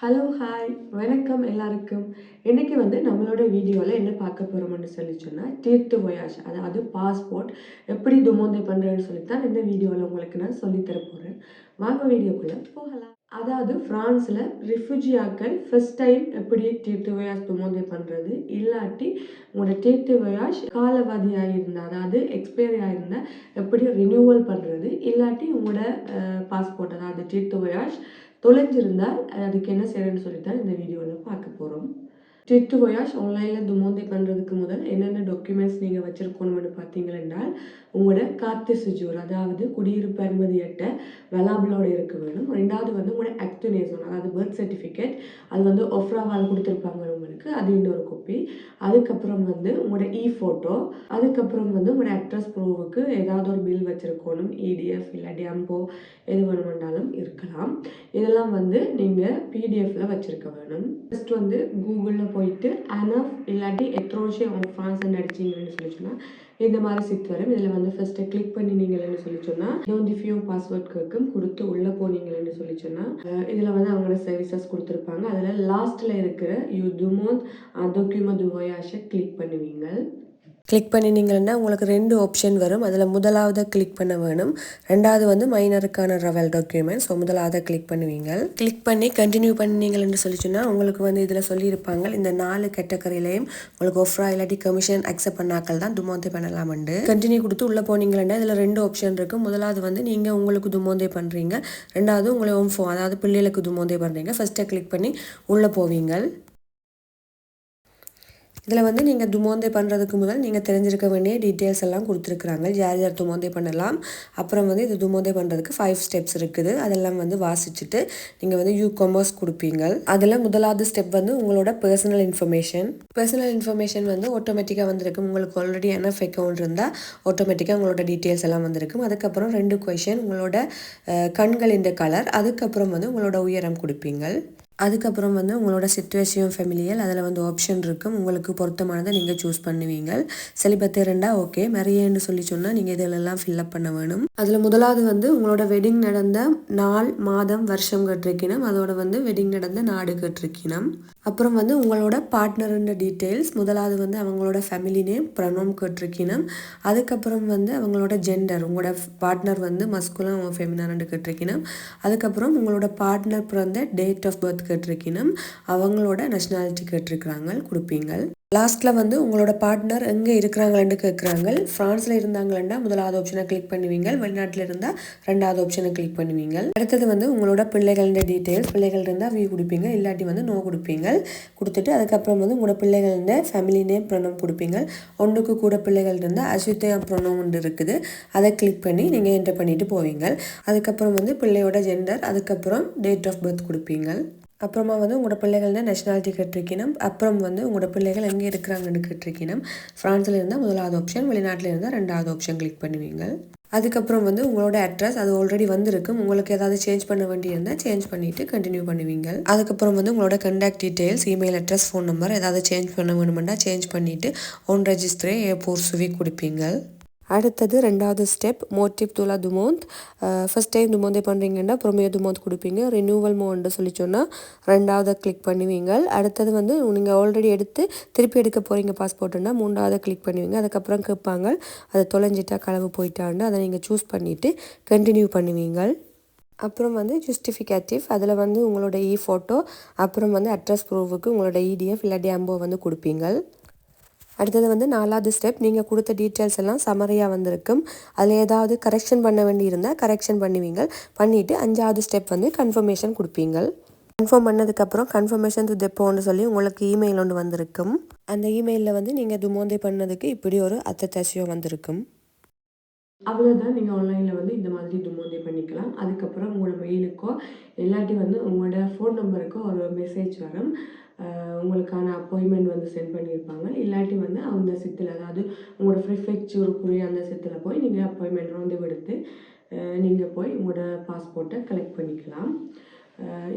Hello hi வணக்கம் எல்லாருக்கும். இன்றைக்கி வந்து நம்மளோட வீடியோவில் என்ன பார்க்க போகிறோம்னு சொல்லி சொன்னால் தீர்த்து voyage அதாவது பாஸ்போர்ட் எப்படி துமோந்தை பண்ணுறேன்னு சொல்லித்தான் இந்த வீடியோவில் உங்களுக்கு நான் சொல்லித்தர போகிறேன் வாங்க வீடியோக்குள்ளே போகலாம். அதாவது ஃப்ரான்ஸில் ரிஃப்யூஜியாக்கள் ஃபஸ்ட் டைம் எப்படி தீர்த்து voyage துமோந்தை பண்ணுறது இல்லாட்டி உங்களோட தீர்த்து voyage காலவாதியாக இருந்தால் அதாவது எக்ஸ்பைரி ஆகியிருந்தால் எப்படி ரினியூவல் பண்ணுறது இல்லாட்டி உங்களோட பாஸ்போர்ட் அதாவது தீர்த்து voyage தொலைஞ்சிருந்தால் அதுக்கு என்ன செய்யறேன்னு சொல்லித்தான் இந்த வீடியோவில் பார்க்க போகிறோம் ட்ரிட்டு voyage ஆன்லைனில் துமோந்தி பண்ணுறதுக்கு முதல் என்னென்ன டாக்குமெண்ட்ஸ் நீங்கள் வச்சுருக்கணும்னு பார்த்தீங்கன்னா உங்களோட காத்து சுஜூர் அதாவது குடியிருப்பு அனுமதி அட்டை வெலாபிளோட இருக்க வேணும் ரெண்டாவது வந்து உங்களோட ஆக்டினேசன் அதாவது பர்த் சர்டிஃபிகேட் அது வந்து ஒஃப்ராவால் கொடுத்துருப்பாங்க உங்களுக்கு அது இன்னொரு காப்பி அதுக்கப்புறம் வந்து உங்களோட இ ஃபோட்டோ அதுக்கப்புறம் வந்து உங்களோட அட்ரஸ் ப்ரூஃபுக்கு ஏதாவது ஒரு பில் வச்சுருக்கணும். இடிஎஃப் இல்லை டெம்போ எது வேணுமென்றாலும் இருக்கலாம். இதெல்லாம் வந்து நீங்கள் பிடிஎஃப்பில் வச்சுருக்க வேணும். ஃபஸ்ட் வந்து கூகுளில் போயிட்டு அனஃப் இல்லாட்டி எத்ரோஷே ஆஃப் ஃப்ரான்ஸ் அடிச்சிங்கன்னு சொல்லி சொன்னால் இந்த மாதிரி சித் வரும். இதில் வந்து ஃபஸ்ட்டு கிளிக் பண்ணினீங்கன்னு சொல்லி சொன்னால் டோன்டிஃபியூ பாஸ்வேர்ட் கேட்கும் கொடுத்து உள்ளே போனீங்கன்னு சொல்லி சொன்னால் இதில் வந்து அவங்களோட சர்வீசஸ் கொடுத்துருப்பாங்க. அதில் லாஸ்ட்டில் இருக்கிற யூ துமோத் டொக்யூமோ துவோயாஷை கிளிக் பண்ணுவீங்க கிளிக் பண்ணினீங்கன்னா உங்களுக்கு ரெண்டு ஆப்ஷன் வரும். அதில் முதலாவது கிளிக் பண்ண வேணும். ரெண்டாவது வந்து மைனருக்கான ரவல் டாக்குமெண்ட் ஸோ முதலாவது கிளிக் பண்ணுவீங்க கிளிக் பண்ணி கண்டினியூ பண்ணீங்கன்னு சொல்லி சொன்னால் உங்களுக்கு வந்து இதில் சொல்லியிருப்பாங்க இந்த நாலு கேட்டகரியிலையும் உங்களுக்கு ஒஃப்ரா இல்லாட்டி கமிஷன் அக்செப்ட் பண்ணாக்கள் தான் பண்ணலாம் உண்டு. கண்டினியூ கொடுத்து உள்ளே போனீங்கன்னா இதில் ரெண்டு ஆப்ஷன் இருக்குது முதலாவது வந்து நீங்கள் உங்களுக்கு துமோந்தே பண்ணுறீங்க ரெண்டாவது உங்களை ஹோம் ஃபோ அதாவது பிள்ளைகளுக்கு துமோந்தே பண்ணுறீங்க ஃபஸ்ட்டை கிளிக் பண்ணி உள்ளே போவீங்க இதில் வந்து நீங்கள் துமோந்தை பண்ணுறதுக்கு முதல் நீங்கள் தெரிஞ்சிருக்க வேண்டிய டீட்டெயில்ஸ் எல்லாம் கொடுத்துருக்குறாங்க. யார் யார் துமோந்தை பண்ணலாம்? அப்புறம் வந்து இது துமோந்தை பண்ணுறதுக்கு ஃபைவ் ஸ்டெப்ஸ் இருக்குது. அதெல்லாம் வந்து வாசிச்சுட்டு நீங்கள் வந்து யூ கொமர்ஸ் கொடுப்பீங்க அதில் முதலாவது ஸ்டெப் வந்து உங்களோட பர்சனல் இன்ஃபர்மேஷன் பர்சனல் இன்ஃபர்மேஷன் வந்து ஆட்டோமேட்டிக்காக வந்திருக்கும். உங்களுக்கு ஆல்ரெடி என்எஃப் அக்கௌண்ட் இருந்தால் ஆட்டோமேட்டிக்காக உங்களோட டீட்டெயில்ஸ் எல்லாம் வந்திருக்கும். அதுக்கப்புறம் ரெண்டு கொஷின் உங்களோட கண்களின் கலர் அதுக்கப்புறம் வந்து உங்களோட உயரம் கொடுப்பீங்க அதுக்கப்புறம் வந்து உங்களோட சிச்சுவேஷன் ஃபெமிலியல் அதில் வந்து ஆப்ஷன் இருக்கும். உங்களுக்கு பொருத்தமானதை நீங்கள் சூஸ் பண்ணுவீங்க. செலிபத்து ரெண்டா ஓகே மெரியன்னு சொல்லி சொன்னால் நீங்கள் இதிலெல்லாம் ஃபில்அப் பண்ண வேணும். அதில் முதலாவது வந்து உங்களோட வெட்டிங் நடந்த நாள் மாதம் வருஷம் கேட்டிருக்கணும். அதோட வந்து வெட்டிங் நடந்த நாடு கேட்டிருக்கணும். அப்புறம் வந்து உங்களோட பார்ட்னருன்ற டீட்டெயில்ஸ் முதலாவது வந்து அவங்களோட ஃபேமிலி நேம் ப்ரனோம் கேட்டிருக்கணும். அதுக்கப்புறம் வந்து அவங்களோட ஜெண்டர் உங்களோட பார்ட்னர் வந்து மஸ்குலம் ஃபெமினான்னு கேட்டிருக்கணும். அதுக்கப்புறம் உங்களோட பார்ட்னர் பிறந்த டேட் ஆஃப் பர்த் கேட்டிருக்கினும் அவங்களோட நேஷ்னாலிட்டி கேட்டிருக்கிறாங்க கொடுப்பீங்க லாஸ்ட்டில் வந்து உங்களோட பார்ட்னர் எங்கே இருக்கிறாங்களன்னு கேட்குறாங்க ஃப்ரான்ஸில் இருந்தாங்களா முதலாவது ஆப்ஷனை கிளிக் பண்ணுவீங்க. வெளிநாட்டில் இருந்தால் ரெண்டாவது ஆப்ஷனை கிளிக் பண்ணுவீங்க. அடுத்தது வந்து உங்களோட பிள்ளைகளோட டீட்டெயில்ஸ் பிள்ளைகள் இருந்தால் வியூ கொடுப்பீங்க. இல்லாட்டி வந்து நோ கொடுப்பீங்க. கொடுத்துட்டு அதுக்கப்புறம் வந்து உங்களோட பிள்ளைகளோட ஃபேமிலி நேம் ப்ரொனோம் கொடுப்பீங்க. ஒன்றுக்கு கூட பிள்ளைகள் இருந்தால் அஸ்வித்தா ப்ரொனம் ஒன்று இருக்குது. அதை கிளிக் பண்ணி நீங்கள் என்டர் பண்ணிட்டு போவீங்க. அதுக்கப்புறம் வந்து பிள்ளையோட ஜெண்டர் அதுக்கப்புறம் டேட் ஆஃப் பர்த் கொடுப்பீங்க. அப்புறமா வந்து உங்களோட பிள்ளைகள்னா நேஷனாலிட்டி கேட்டிருக்கணும். அப்புறம் வந்து உங்களோட பிள்ளைகள் எங்கே இருக்கிறாங்கன்னு கேட்டிருக்கணும் ஃப்ரான்ஸில் இருந்தால் முதலாவது ஆப்ஷன் வெளிநாட்டில் இருந்தால் ரெண்டாவது ஆப்ஷன் கிளிக் பண்ணுவீங்க. அதுக்கப்புறம் வந்து உங்களோட அட்ரஸ் அது ஆல்ரெடி வந்திருக்கும் உங்களுக்கு ஏதாவது சேஞ்ச் பண்ண வேண்டியிருந்தால் சேஞ்ச் பண்ணிவிட்டு கண்டினியூ பண்ணுவீங்க. அதுக்கப்புறம் வந்து உங்களோட contact details email address phone number ஏதாவது சேஞ்ச் பண்ண வேணுமெண்டா சேஞ்ச் பண்ணிவிட்டு ஒன் ரெஜிஸ்டரே ஏ போர் சுவி கொடுப்பீங்க. அடுத்தது ரெண்டாவது ஸ்டெப் மோட்டிவ் துலா துமோந்த் ஃபஸ்ட் டைம் துமோந்தே பண்ணுறீங்கன்னா ப்ரொமியோ துமோந்த் கொடுப்பீங்க. ரினியூவல் மோன்னு சொல்லி சொன்னால் ரெண்டாவது கிளிக் பண்ணுவீங்க. அடுத்தது வந்து நீங்கள் ஆல்ரெடி எடுத்து திருப்பி எடுக்க போகிறீங்க பாஸ்போர்ட்டுன்னா மூன்றாவது கிளிக் பண்ணுவீங்க. அதுக்கப்புறம் கேட்பாங்க அதை தொலைஞ்சிட்டா களவு போயிட்டான்னு அதை நீங்கள் சூஸ் பண்ணிவிட்டு கண்டினியூ பண்ணுவீங்க. அப்புறம் வந்து ஜஸ்டிஃபிகேட்டிவ் அதில் வந்து உங்களோட இ ஃபோட்டோ அப்புறம் வந்து அட்ரஸ் ப்ரூஃபுக்கு உங்களோட இடிஎஃப் இல்லாட்டி அம்போ வந்து கொடுப்பீங்க. அடுத்தது வந்து நாலாவது ஸ்டெப் நீங்கள் கொடுத்த டீட்டெயில்ஸ் எல்லாம் சமரியாக வந்திருக்கும். அதில் ஏதாவது கரெக்ஷன் பண்ண வேண்டி இருந்தால் கரெக்ஷன் பண்ணுவீங்க பண்ணிவிட்டு அஞ்சாவது ஸ்டெப் வந்து கன்ஃபர்மேஷன் கொடுப்பீங்க கன்ஃபார்ம் பண்ணதுக்கப்புறம் கன்ஃபர்மேஷன் டு டெப்போன்னு சொல்லி உங்களுக்கு இமெயில் ஒன்று வந்திருக்கும். அந்த இமெயிலில் வந்து நீங்கள் துமோந்தை பண்ணதுக்கு இப்படி ஒரு அத்தத்தாசியம் வந்திருக்கும். அவ்வளோதான் நீங்கள் ஆன்லைனில் வந்து இந்த அதுக்கப்புறம் உங்களோட மெயிலுக்கோ இல்லாட்டி வந்து உங்களோட ஃபோன் நம்பருக்கோ ஒரு மெசேஜ் வரும். உங்களுக்கான அப்பாயின்மெண்ட் வந்து சென்ட் பண்ணியிருப்பாங்க. இல்லாட்டி வந்து அந்த சித்தில் அதாவது உங்களோட ப்ரிஃபெக்சருக்குரிய அந்த சித்தில் போய் நீங்கள் அப்பாயின்மெண்ட் வந்து எடுத்து நீங்கள் போய் உங்களோட பாஸ்போர்ட்டை கலெக்ட் பண்ணிக்கலாம்.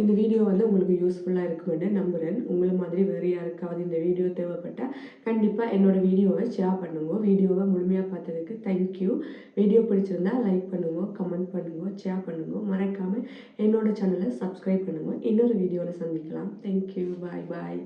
இந்த வீடியோ வந்து உங்களுக்கு யூஸ்ஃபுல்லாக இருக்கும்னு நம்புகிறேன் உங்களை மாதிரி வேறு யாருக்காவது இந்த வீடியோ தேவைப்பட்டால் கண்டிப்பாக என்னோடய வீடியோவை ஷேர் பண்ணுங்க. வீடியோவை முழுமையாக பார்த்ததுக்கு தேங்க்யூ வீடியோ பிடிச்சிருந்தா லைக் பண்ணுங்க கமெண்ட் பண்ணுங்க ஷேர் பண்ணுங்க. மறக்காமல் என்னோடய சேனலை சப்ஸ்கிரைப் பண்ணுங்க. இன்னொரு வீடியோவில் சந்திக்கலாம். தேங்க்யூ பாய் பாய்